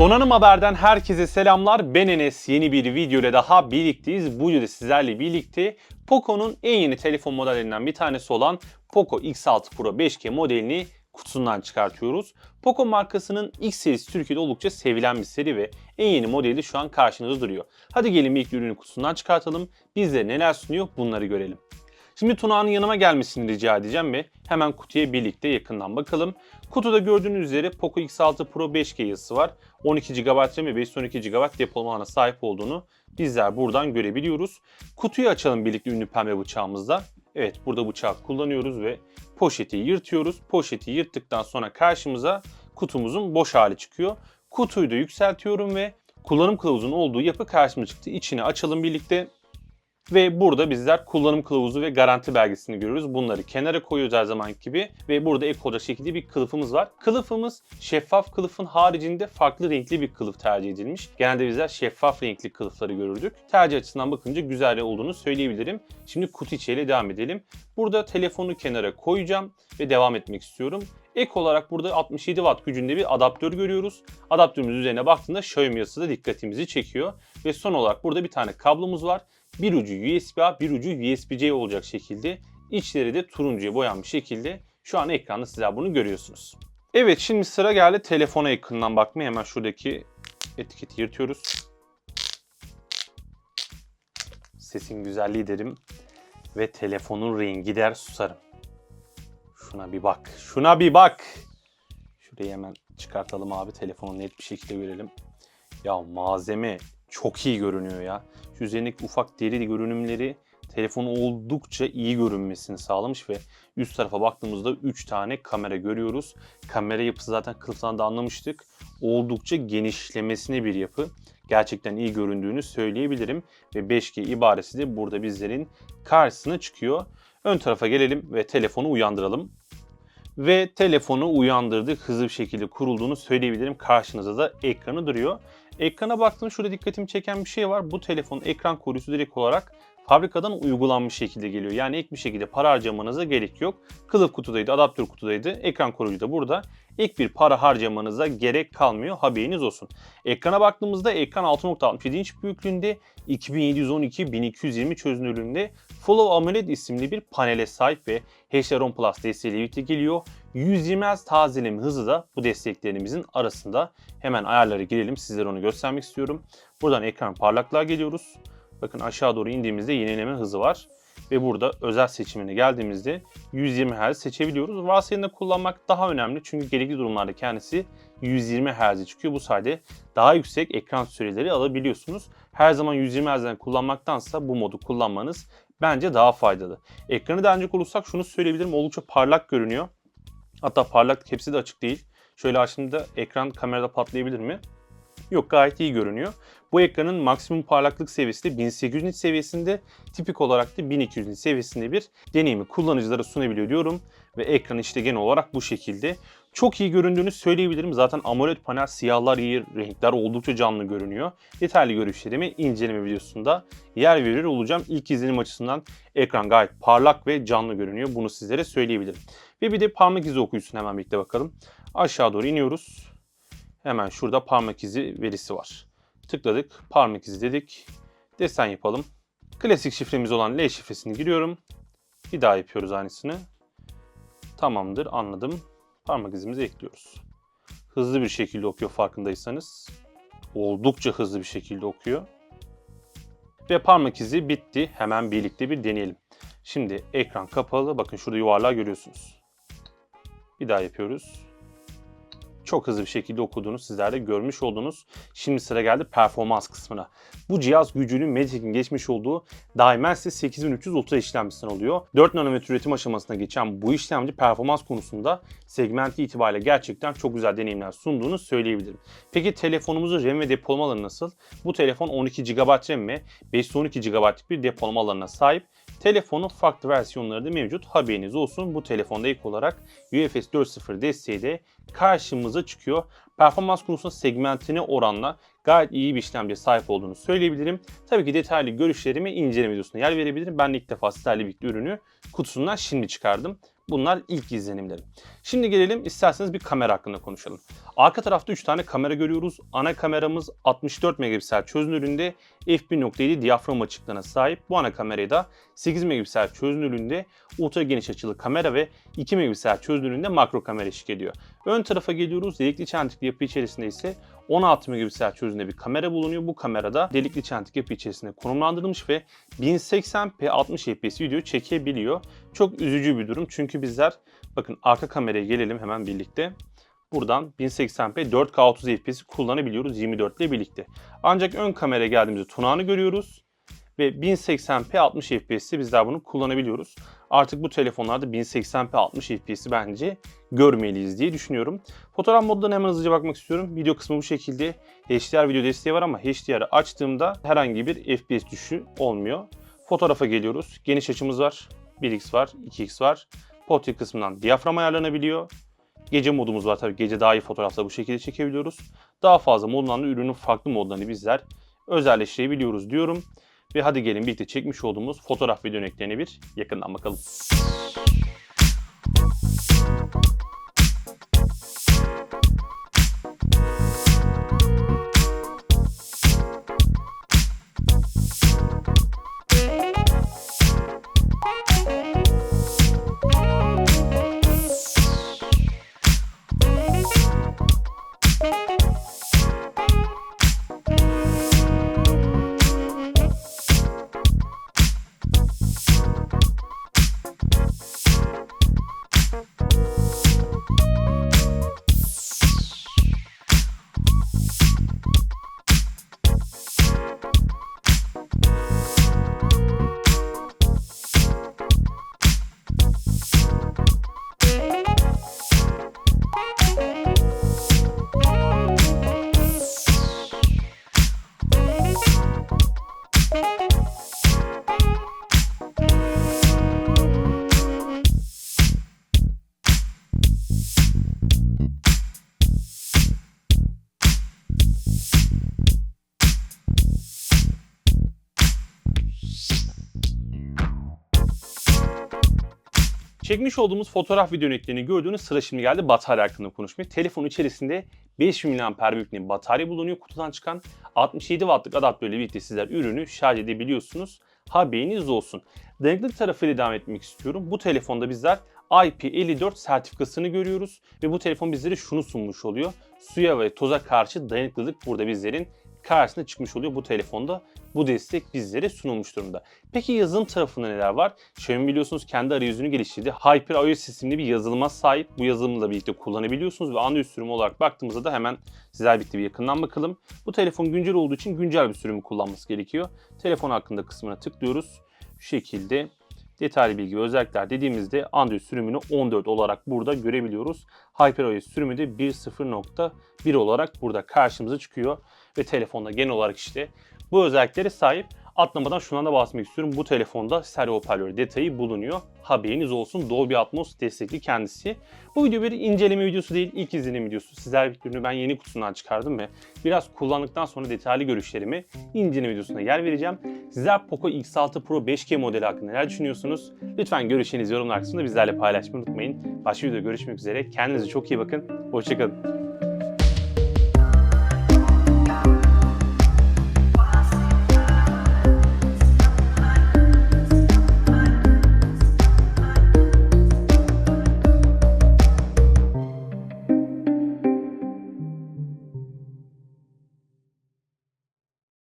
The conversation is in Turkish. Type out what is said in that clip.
Donanım Haber'den herkese selamlar. Ben Enes. Yeni bir video ile daha birlikteyiz. Bu videoda sizlerle birlikte Poco'nun en yeni telefon modellerinden bir tanesi olan Poco X6 Pro 5G modelini kutusundan çıkartıyoruz. Poco markasının X serisi Türkiye'de oldukça sevilen bir seri ve en yeni modeli şu an karşınızda duruyor. Hadi gelin ilk ürünü kutusundan çıkartalım. Bizlere neler sunuyor bunları görelim. Şimdi Tuna'nın yanıma gelmesini rica edeceğim ve hemen kutuya birlikte yakından bakalım. Kutuda gördüğünüz üzere Poco X6 Pro 5G yazısı var. 12 GB RAM ve 512 GB depolama sahip olduğunu bizler buradan görebiliyoruz. Kutuyu açalım birlikte ünlü pembe bıçağımızla. Evet burada bıçağı kullanıyoruz ve poşeti yırtıyoruz. Poşeti yırttıktan sonra karşımıza kutumuzun boş hali çıkıyor. Kutuyu da yükseltiyorum ve kullanım kılavuzunun olduğu yapı karşıma çıktı. İçini açalım birlikte. Ve burada bizler kullanım kılavuzu ve garanti belgesini görüyoruz. Bunları kenara koyuyoruz her zaman gibi. Ve burada ek olacak şekilde bir kılıfımız var. Kılıfımız şeffaf kılıfın haricinde farklı renkli bir kılıf tercih edilmiş. Genelde bizler şeffaf renkli kılıfları görürdük. Tercih açısından bakınca güzel olduğunu söyleyebilirim. Şimdi kutu içiyle devam edelim. Burada telefonu kenara koyacağım ve devam etmek istiyorum. Ek olarak burada 67 Watt gücünde bir adaptör görüyoruz. Adaptörümüz üzerine baktığında Xiaomi yazısı da dikkatimizi çekiyor. Ve son olarak burada bir tane kablomuz var. Bir ucu USB-A, bir ucu USB-C olacak şekilde. İçleri de turuncuya boyanmış şekilde. Şu an ekranda sizler bunu görüyorsunuz. Evet şimdi sıra geldi telefona yakından bakmaya. Hemen şuradaki etiketi yırtıyoruz. Sesin güzelliği derim. Ve telefonun rengi der susarım. Şuna bir bak. Şuna bir bak. Şurayı hemen çıkartalım abi. Telefonu net bir şekilde görelim. Ya malzeme çok iyi görünüyor ya. Şu üzerindeki ufak deri görünümleri telefonun oldukça iyi görünmesini sağlamış ve üst tarafa baktığımızda 3 tane kamera görüyoruz. Kamera yapısı zaten kılıftan da anlamıştık. Oldukça genişlemesine bir yapı. Gerçekten iyi göründüğünü söyleyebilirim. Ve 5G ibaresi de burada bizlerin karşısına çıkıyor. Ön tarafa gelelim ve telefonu uyandıralım. Ve telefonu uyandırdık. Hızlı bir şekilde kurulduğunu söyleyebilirim. Karşınızda da ekranı duruyor. Ekrana baktığımda şurada dikkatimi çeken bir şey var. Bu telefonun ekran koruyucusu direkt olarak fabrikadan uygulanmış şekilde geliyor. Yani ek bir şekilde para harcamanıza gerek yok. Kılıf kutudaydı, adaptör kutudaydı. Ekran koruyucu da burada. Ek bir para harcamanıza gerek kalmıyor. Haberiniz olsun. Ekrana baktığımızda ekran 6.67 inç büyüklüğünde 2712-1220 çözünürlüğünde Full AMOLED isimli bir panele sahip ve HDR10 Plus desteğiyle birlikte geliyor. 120 Hz tazeleme hızı da bu desteklerimizin arasında. Hemen ayarlara girelim. Sizlere onu göstermek istiyorum. Buradan ekran parlaklığa geliyoruz. Bakın aşağı doğru indiğimizde yenileme hızı var. Ve burada özel seçimine geldiğimizde 120 Hz seçebiliyoruz. Varsayımda kullanmak daha önemli çünkü gerekli durumlarda kendisi 120 Hz çıkıyor. Bu sayede daha yüksek ekran süreleri alabiliyorsunuz. Her zaman 120 Hz'den kullanmaktansa bu modu kullanmanız bence daha faydalı. Ekranı denecek olursak şunu söyleyebilirim. Oldukça parlak görünüyor. Hatta parlaklık hepsi de açık değil. Şöyle açtığımda ekran kamerada patlayabilir mi? Yok gayet iyi görünüyor. Bu ekranın maksimum parlaklık seviyesi de 1800 nit seviyesinde, tipik olarak da 1200 nit seviyesinde bir deneyimi kullanıcılara sunabiliyor diyorum. Ve ekran işte genel olarak bu şekilde. Çok iyi göründüğünü söyleyebilirim. Zaten AMOLED panel siyahlar iyi, renkler oldukça canlı görünüyor. Detaylı görüşlerimi inceleme videosunda yer verir olacağım. İlk izlenim açısından ekran gayet parlak ve canlı görünüyor. Bunu sizlere söyleyebilirim. Ve bir de parmak izi okuyucusuna hemen birlikte bakalım. Aşağı doğru iniyoruz. Hemen şurada parmak izi verisi var. Tıkladık, parmak izi dedik. Desen yapalım. Klasik şifremiz olan L şifresini giriyorum. Bir daha yapıyoruz aynısını. Tamamdır, anladım. Parmak izimizi ekliyoruz. Hızlı bir şekilde okuyor farkındaysanız. Oldukça hızlı bir şekilde okuyor. Ve parmak izi bitti. Hemen birlikte bir deneyelim. Şimdi ekran kapalı. Bakın şurada yuvarlağı görüyorsunuz. Bir daha yapıyoruz çok hızlı bir şekilde okuduğunu sizler de görmüş oldunuz. Şimdi sıra geldi performans kısmına. Bu cihaz gücünün Magic'in geçmiş olduğu Dimensity 8300 Ultra işlemcisinden oluyor. 4 nanometre üretim aşamasına geçen bu işlemci performans konusunda segmenti itibariyle gerçekten çok güzel deneyimler sunduğunu söyleyebilirim. Peki telefonumuzun RAM ve depolama alanı nasıl? Bu telefon 12 GB RAM ve 512 GB'lık bir depolama alanına sahip. Telefonun farklı versiyonları da mevcut. Haberiniz olsun. Bu telefonda ilk olarak UFS 4.0 desteği de karşımıza çıkıyor. Performans konusunda segmentine oranla gayet iyi bir işlemciye sahip olduğunu söyleyebilirim. Tabii ki detaylı görüşlerimi inceleme videosuna yer verebilirim. Ben de ilk defa sizlerle birlikte ürünü kutusundan şimdi çıkardım. Bunlar ilk izlenimlerim. Şimdi gelelim isterseniz bir kamera hakkında konuşalım. Arka tarafta 3 tane kamera görüyoruz. Ana kameramız 64 megapiksel çözünürlüğünde f1.7 diyafram açıklığına sahip. Bu ana kamerayı da 8 megapiksel çözünürlüğünde ultra geniş açılı kamera ve 2 megapiksel çözünürlüğünde makro kamera eşlik ediyor. Ön tarafa geliyoruz. Delikli çentikli yapı içerisinde ise 16 megapiksel çözünürlüğünde bir kamera bulunuyor. Bu kamerada delikli çentik yapı içerisinde konumlandırılmış ve 1080p 60 fps video çekebiliyor. Çok üzücü bir durum çünkü bizler bakın arka kameraya gelelim hemen birlikte. Buradan 1080p 4K 30 fps kullanabiliyoruz 24 ile birlikte. Ancak ön kameraya geldiğimizde tunağını görüyoruz ve 1080p 60 fps'te bizler bunu kullanabiliyoruz. Artık bu telefonlarda 1080p 60 fps'i bence görmeliyiz diye düşünüyorum. Fotoğraf modlarına hemen hızlıca bakmak istiyorum. Video kısmı bu şekilde. HDR video desteği var ama HDR'ı açtığımda herhangi bir FPS düşüşü olmuyor. Fotoğrafa geliyoruz. Geniş açımız var. 1x var, 2x var. Portrait kısmından diyafram ayarlanabiliyor. Gece modumuz var tabii. Gece daha iyi fotoğrafları bu şekilde çekebiliyoruz. Daha fazla modlarla ürünün farklı modlarını bizler özelleştirebiliyoruz diyorum. Ve hadi gelin birlikte çekmiş olduğumuz fotoğraf video örneklerine bir yakından bakalım. Çekmiş olduğumuz fotoğraf video örneklerini gördüğünüz sıra şimdi geldi batarya hakkında konuşmaya. Telefonun içerisinde 5000 mAh büyüklüğünde batarya bulunuyor. Kutudan çıkan 67 wattlık adaptörle birlikte sizler ürünü şarj edebiliyorsunuz. Haberiniz olsun. Dayanıklık tarafıyla devam etmek istiyorum. Bu telefonda bizler IP54 sertifikasını görüyoruz ve bu telefon bizlere şunu sunmuş oluyor. Suya ve toza karşı dayanıklılık burada bizlerin karşısına çıkmış oluyor bu telefonda. Bu destek bizlere sunulmuş durumda. Peki yazılım tarafında neler var? Xiaomi biliyorsunuz kendi arayüzünü geliştirdi. Hyper iOS isimli bir yazılıma sahip. Bu yazılımla birlikte kullanabiliyorsunuz ve Android sürümü olarak baktığımızda da hemen sizler birlikte bir yakından bakalım. Bu telefon güncel olduğu için güncel bir sürümü kullanması gerekiyor. Telefon hakkında kısmına tıklıyoruz. Şu şekilde detaylı bilgi ve özellikler dediğimizde Android sürümünü 14 olarak burada görebiliyoruz. HyperOS sürümü de 1.0.1 olarak burada karşımıza çıkıyor ve telefonda genel olarak işte bu özelliklere sahip. Atlamadan şundan da bahsetmek istiyorum. Bu telefonda stereo hoparlör detayı bulunuyor. Haberiniz olsun. Dolby Atmos destekli kendisi. Bu video bir inceleme videosu değil, ilk izlenim videosu. Sizler ürünü ben yeni kutusundan çıkardım ve biraz kullandıktan sonra detaylı görüşlerimi inceleme videosuna yer vereceğim. Sizler Poco X6 Pro 5G modeli hakkında neler düşünüyorsunuz? Lütfen görüşlerinizi yorumlar kısmında bizlerle paylaşmayı unutmayın. Başka videoda görüşmek üzere. Kendinize çok iyi bakın. Hoşçakalın.